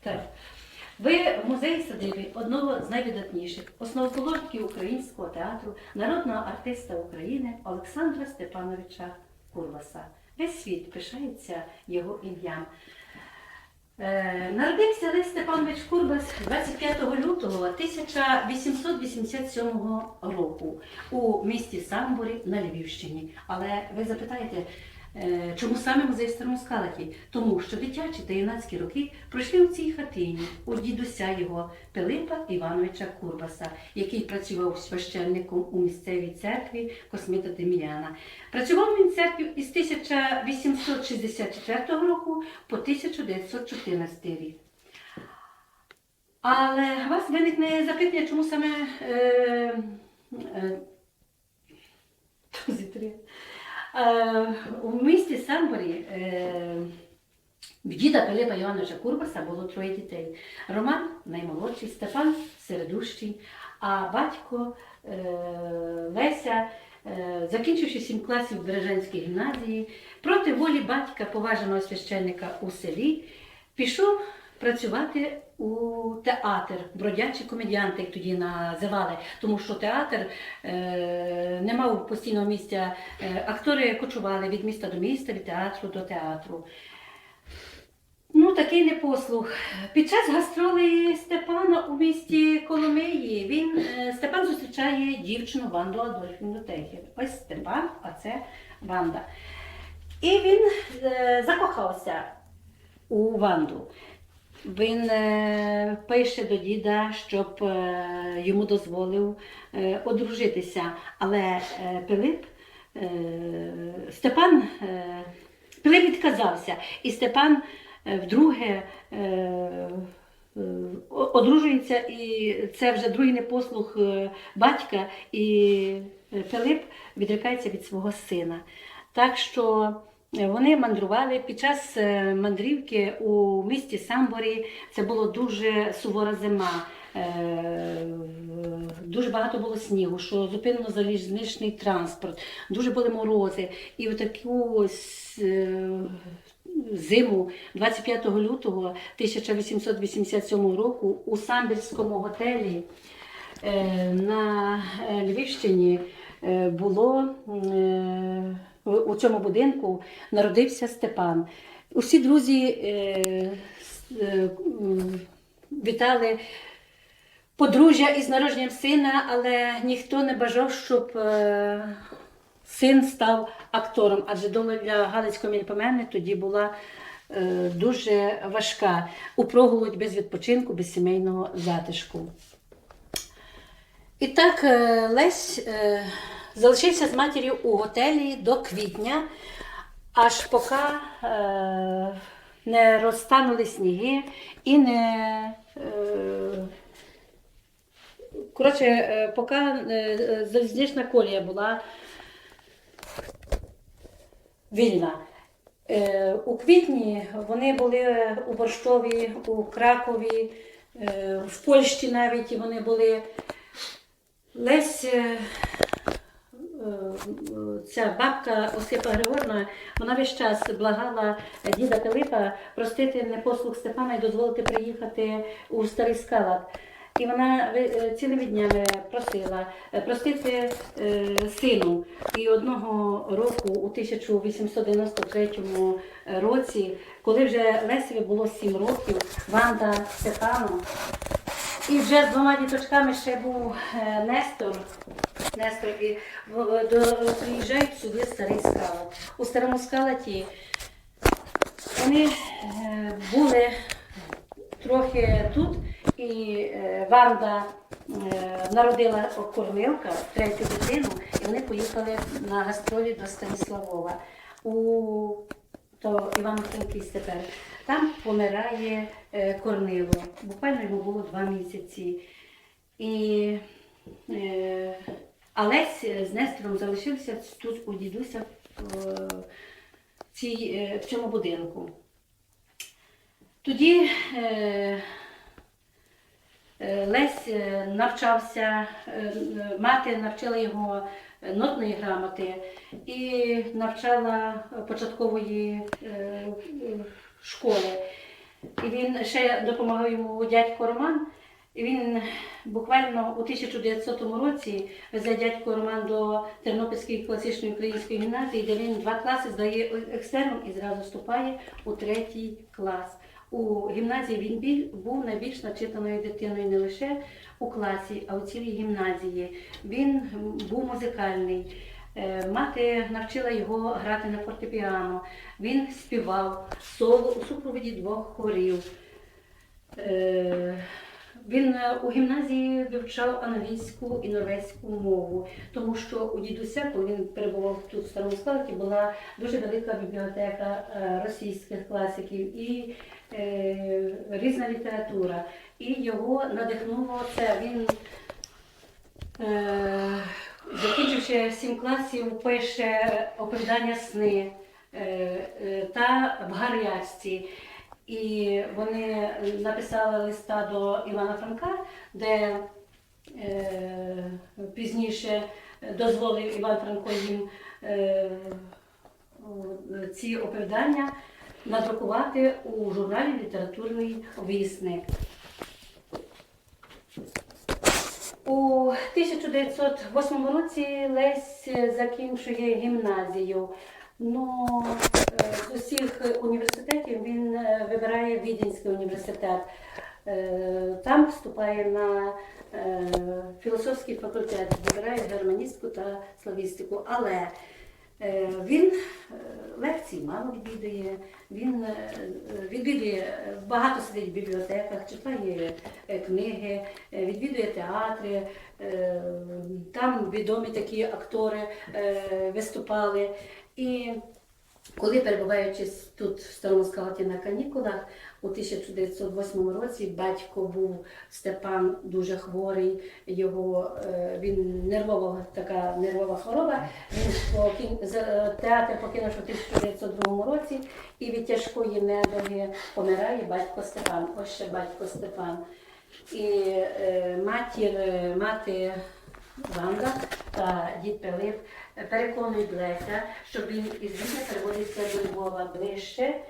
Так. Ви в музеї садиби одного з найвидатніших основоположників українського театру, народного артиста України Олександра Степановича Курбаса. Весь світ пишається його ім'ям. Е, народився Лесь Степанович Курбас 25 лютого 1887 року у місті Самборі на Львівщині. Але ви запитаєте, чому саме музей в Старому Скалаті? Тому що дитячі та юнацькі роки пройшли у цій хатині у дідуся його Пилипа Івановича Курбаса, який працював священником у місцевій церкві Космита Дем'яна. Працював він в церкві із 1864 року по 1914 рік. Але у вас виникне запитання, чому саме е, е. Е, у місті Самборі е, в діда Пилипа Івановича Курбаса було троє дітей. Роман наймолодший, Степан середущий, а батько е, Леся, е, закінчивши сім класів Бережанській гімназії, проти волі батька, поваженого священника у селі, пішов працювати у театр, бродячі комедіанти, як тоді називали, тому що театр е, не мав постійного місця. Е, актори кочували від міста до міста, від театру до театру. Ну, такий непослух. Під час гастролей Степана у місті Коломиї він е, Степан зустрічає дівчину Ванду Адольфівну Техер. Ось Степан, а це Ванда. І він е, закохався у Ванду. Він е, пише до діда, щоб е, йому дозволив е, одружитися. Але Пилип, Степан, Пилип відказався, і Степан вдруге одружується, і це вже другий непослух батька, і Пилип відрікається від свого сина. Так що вони мандрували під час е, мандрівки у місті Самборі. Це була дуже сувора зима. е, Дуже багато було снігу, що зупинено залізничний транспорт, дуже були морози. І в таку е, зиму 25 лютого 1887 року у Самбірському готелі на Львівщині було у цьому будинку народився Степан. Усі друзі е, е, вітали подружжя із народженням сина, але ніхто не бажав, щоб е, син став актором, адже доля для Галицького мільпомени тоді була дуже важка. У проголодь без відпочинку, без сімейного затишку. І так Лесь залишився з матір'ю у готелі до квітня, аж поки е, не розтанули сніги і не. Е, Коротше, е, поки е, залізнична колія була вільна. Е, У квітні вони були у Борщові, у Кракові, в Польщі навіть вони були. Лесь, ця бабка Осипа Григорівна, вона весь час благала діда Пилипа простити непослух Степана і дозволити приїхати у Старий Скалат. І вона е, цілими днями просила е, простити е, сину. І одного року, у 1893 році, коли вже Лесеві було 7 років, Ванда Степану, і вже з двома діточками ще був Нестор. Нестор і приїжджають сюди старий скалат. У старому скалаті вони е, були трохи тут, і е, Ванда е, народила кормилка, третю дитину, і вони поїхали на гастролі до Станіславова. У то Івано-Франківськ тепер. Там помирає Корнило. Буквально йому було два місяці. І е, Олесь з Нестором залишився тут у дідуся в, е, цій, е, в цьому будинку. Тоді е, е, Лесь е, навчався, е, е, мати навчила його е, нотної грамоти і навчала початкової е, е, школи. І він ще допомагав йому дядько Роман. Він буквально у 1900 році везе дядько Роман до Тернопільської класичної української гімназії, де він два класи здає екстерном і зразу вступає у третій клас. У гімназії він був найбільш начитаною дитиною не лише у класі, а у цілій гімназії. Він був музикальний. Е, Мати навчила його грати на фортепіано. Він співав соло у супроводі двох хорів. Він е, у гімназії вивчав англійську і норвезьку мову, тому що у дідуся, коли він перебував тут в старому складі, була дуже велика бібліотека е, російських класиків і е, різна література. І його надихнуло це. Він е, закінчивши сім класів, пише оповідання сни е, та в гарячці. І вони написали листа до Івана Франка, де е, пізніше дозволив Іван Франко їм е, ці оповідання надрукувати у журналі Літературний вісник. У 1908 році Лесь закінчує гімназію. Ну, е, з усіх університетів він е, вибирає Віденський університет. Е, Там вступає на е, філософський факультет, вибирає германістику та славістику. Але він лекцій мало відвідує, він відвідує багато сидить в бібліотеках, читає книги, відвідує театри. Там відомі такі актори виступали. І коли перебуваючи тут в Старому Скалаті на канікулах, у 1908 році батько був Степан дуже хворий, його е, він нервова така нервова хвороба. Він покін, з- театр покинув у 1902 році, і від тяжкої недуги помирає батько Степан. Ось ще батько Степан. І е, матір, е, мати Ванда та дід Пилип переконують Леся, щоб він із Відня переводився до Львова ближче.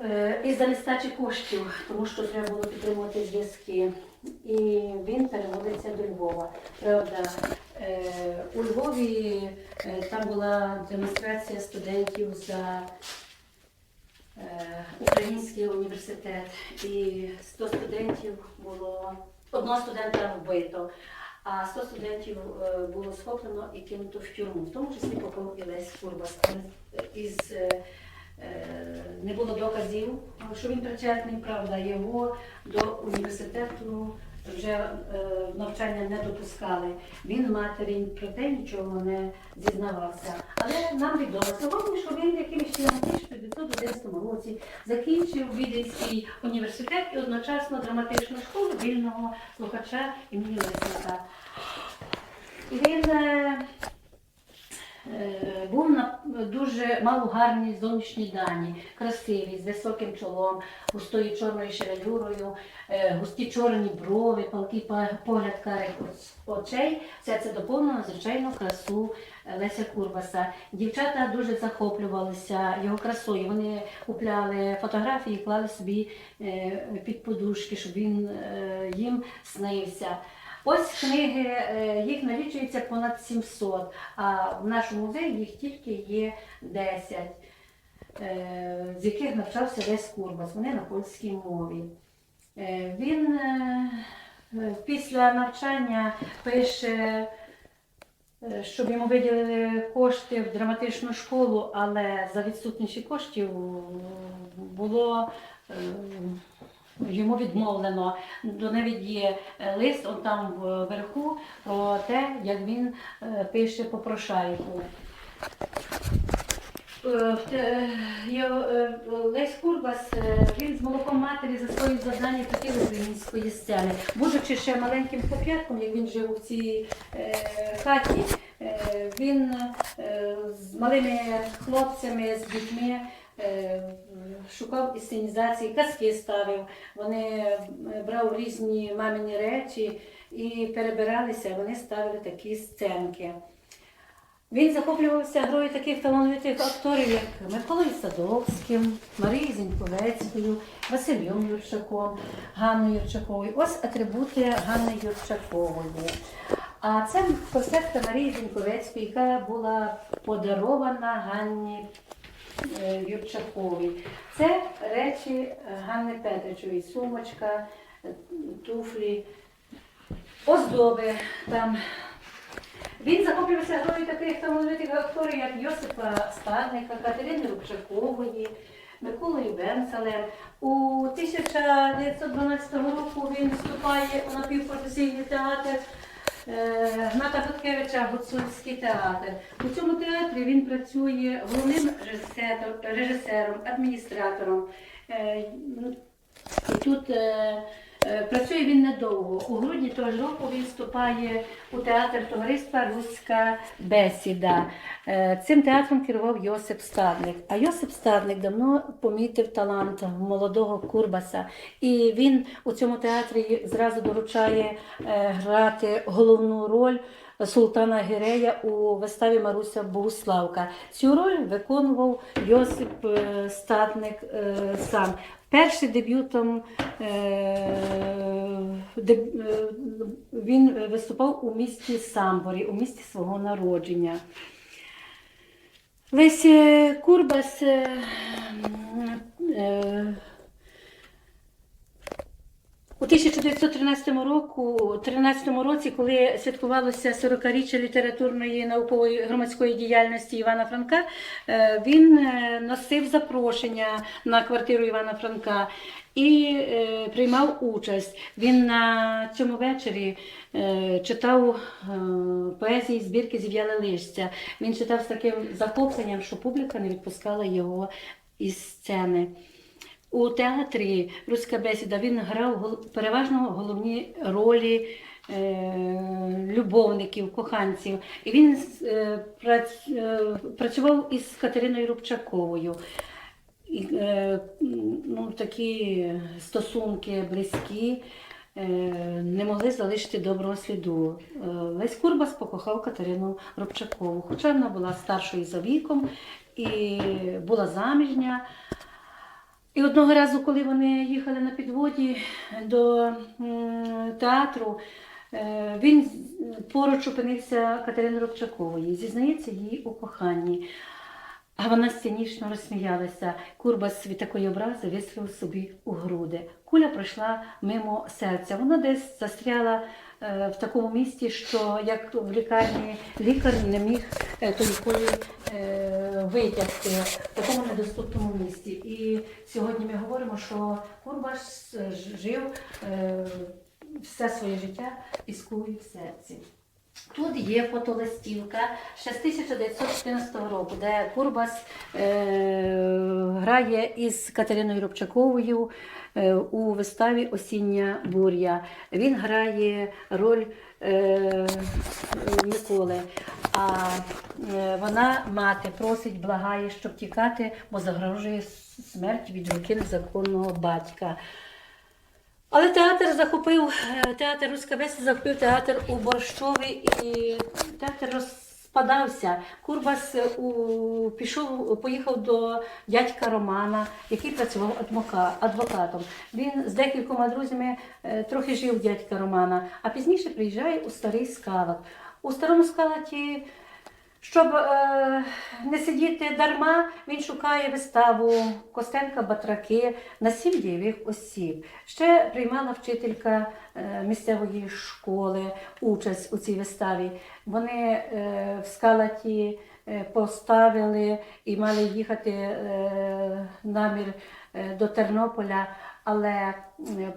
Е, Із-за нестачі коштів, тому що треба було підтримувати зв'язки. І він переводиться до Львова. Правда, е, у Львові е, там була демонстрація студентів за Український університет. І 100 студентів було, одного студента вбито, а 100 студентів е, було схоплено і кинуто в тюрму, в тому числі Попов і Лесь Курбас. Із, е, е, не було доказів, що він причетний, правда, його до університету вже е, навчання не допускали. Він матері про те нічого не зізнавався. Але нам відомо сьогодні, що він якимось чином в 1911 році закінчив Віденський університет і одночасно драматичну школу вільного слухача імені Лесника. Він е, був на дуже мав гарні зовнішні дані, красивий, з високим чолом, густою чорною шевелюрою, е, густі чорні брови, палкий па- погляд карих очей. Все це доповнило звичайно красу е, Леся Курбаса. Дівчата дуже захоплювалися його красою. Вони купляли фотографії, клали собі е, під подушки, щоб він е, їм снився. Ось книги, е, їх налічується понад 700, а в нашому музеї їх тільки є 10, е, з яких навчався Лесь Курбас. Вони на польській мові. Е, Він після навчання пише, щоб йому виділили кошти в драматичну школу, але за відсутністю коштів було йому відмовлено. До навіть є е, лист он там вверху про те, як він е, пише попрошайку. Е, е, Лесь Курбас, він з молоком матері за свої завдання хотів української сцени. Будучи ще маленьким хлоп'ятком, як він жив у цій хаті, він з малими хлопцями, з дітьми шукав інсценізації, казки ставив. Вони е, брав різні мамині речі і перебиралися, вони ставили такі сценки. Він захоплювався грою таких талановитих акторів, як Миколою Садовським, Марією Зіньковецькою, Василем Юрчаком, Ганною Юрчаковою. Ось атрибути Ганни Юрчакової. А це концерта Марії Зіньковецької, яка була подарована Ганні е, Юрчаковій. Це речі е, Ганни Петричової, сумочка, е, туфлі, оздоби там. Він захоплювався грою таких талановитих акторів, як Йосипа Стадника, Катерини Рубчакової, Миколою Бенцалем. У 1912 року він вступає у напівпрофесійний театр е, Гната Хоткевича Гуцульський театр. У цьому театрі він працює головним режисером, адміністратором. Е, і тут е, працює він недовго. У грудні того ж року він вступає у театр товариства Руська бесіда. Е, Цим театром керував Йосип Стадник. А Йосип Стадник давно помітив талант молодого Курбаса. І він у цьому театрі зразу доручає е, грати головну роль. Султана Гірея у виставі Маруся Богуславка. Цю роль виконував Йосип е, Статник е, сам. Першим дебютом е, він виступав у місті Самборі, у місті свого народження. Лесь Курбас у 1913 року, 13 році, коли святкувалося 40-річчя літературної наукової громадської діяльності Івана Франка, е, він е, носив запрошення на квартиру Івана Франка і е, приймав участь. Він на цьому вечорі читав поезії збірки Зів'яле листя. Він читав з таким захопленням, що публіка не відпускала його із сцени. У театрі Руська бесіда він грав переважно головні ролі е, любовників, коханців. І він е, е, працював із Катериною Рубчаковою. І, ну, такі стосунки близькі не могли залишити доброго сліду. Лесь Курбас покохав Катерину Рубчакову, хоча вона була старшою за віком і була заміжня. І одного разу, коли вони їхали на підводі до театру, е, він поруч опинився Катерини Рубчакової. Зізнається їй у коханні. А вона сценічно розсміялася. Курбас від такої образи вистрілив собі у груди. Куля пройшла мимо серця. Вона десь застряла в такому місті, що як в лікарні лікар не міг е, тої кулі е, витягти в такому недоступному місці. І сьогодні ми говоримо, що Курбас е, жив е, все своє життя із кулею в серці. Тут є фотолистівка ще з 1914 року, де Курбас е, грає із Катериною Рубчаковою е, у виставі Осіння буря. Він грає роль е, Миколи, а е, вона мати просить, благає, щоб тікати, бо загрожує смерть від руки незаконного батька. Але театр захопив, е, театр Руська Бесіда захопив театр у Борщові і театр розпадався. Курбас е, у, пішов, поїхав до дядька Романа, який працював адвока- адвокатом. Він з декількома друзями е, трохи жив дядька Романа, а пізніше приїжджає у старий скалат. У старому скалаті щоб е, не сидіти дарма, він шукає виставу Костенка Батраки на сім дієвих осіб. Ще приймала вчителька е, місцевої школи участь у цій виставі. Вони е, в скалаті поставили і мали їхати е, намір е, до Тернополя, але е,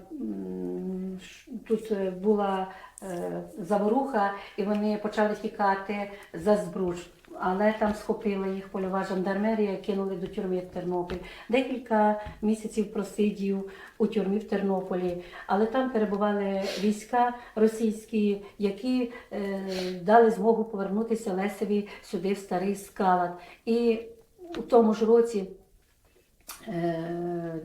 тут е, була е, заворуха, і вони почали тікати за збруч. Але там схопила їх польова жандармерія, кинули до тюрми в Тернопіль. Декілька місяців просидів у тюрмі в Тернополі, але там перебували війська російські, які е, дали змогу повернутися Лесеві сюди в старий скалат. І у тому ж році Е,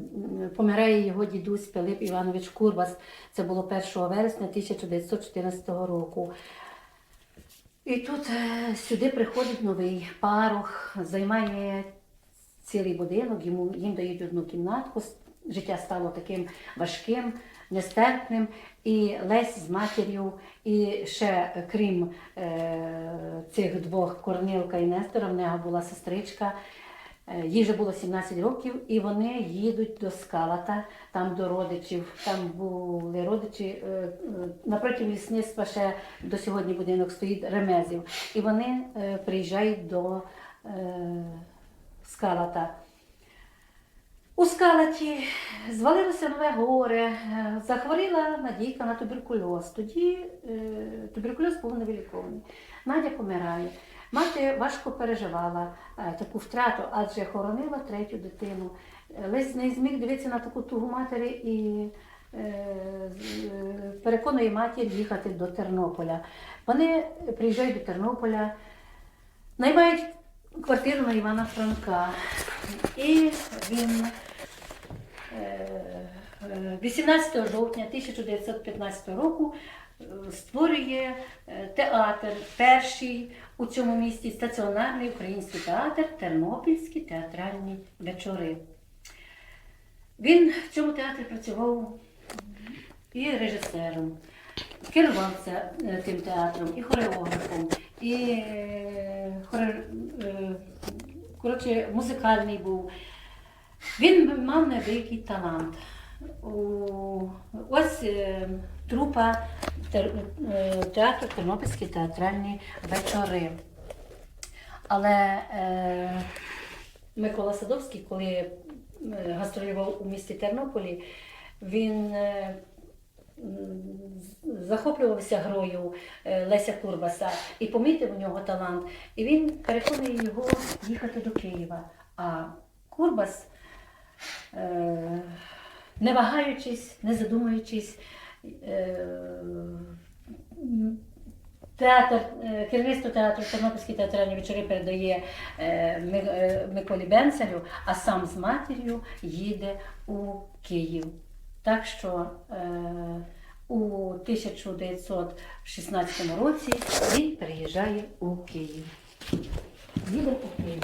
помирає його дідусь Пилип Іванович Курбас. Це було 1 вересня 1914 року. І тут е, сюди приходить новий парох, займає цілий будинок, йому, їм дають одну кімнатку. Життя стало таким важким, нестерпним. І Лесь з матір'ю, і ще крім е, цих двох Корнилка і Нестора, в нього була сестричка. Е, Їй вже було 17 років, і вони їдуть до Скалата, там до родичів. Там були родичі. е, е, лісництва ще до сьогодні будинок стоїть ремезів. І вони приїжджають до Скалата. У Скалаті звалилося нове горе, захворіла Надійка на туберкульоз. Тоді туберкульоз був невилікований. Надя помирає. Мати важко переживала е, таку втрату, адже хоронила третю дитину. Е, Лесь не зміг дивитися на таку тугу матері і е, переконує матір їхати до Тернополя. Вони приїжджають до Тернополя, наймають квартиру на Івана Франка. І він е, е, 18 жовтня 1915 року створює е, театр, перший у цьому місті стаціонарний український театр, Тернопільські театральні вечори. Він в цьому театрі працював і режисером, керувався е, тим театром, і хореографом, і е, хоре- коротше, музикальний був. Він мав невеликий талант. Ось трупа е, Тернопільські театральні вечори. Але е, Микола Садовський, коли е, гастролював у місті Тернополі, він е, захоплювався грою е, Леся Курбаса і помітив у нього талант. І він переконує його їхати до Києва. А Курбас, е, не вагаючись, не задумуючись, Театр, е, керівництво театру Тернопільські театральні вечори передає е, Ми- е, Миколі Бенцелю, а сам з матір'ю їде у Київ. Так що е, у 1916 році він переїжджає у Київ. Їде у Київ.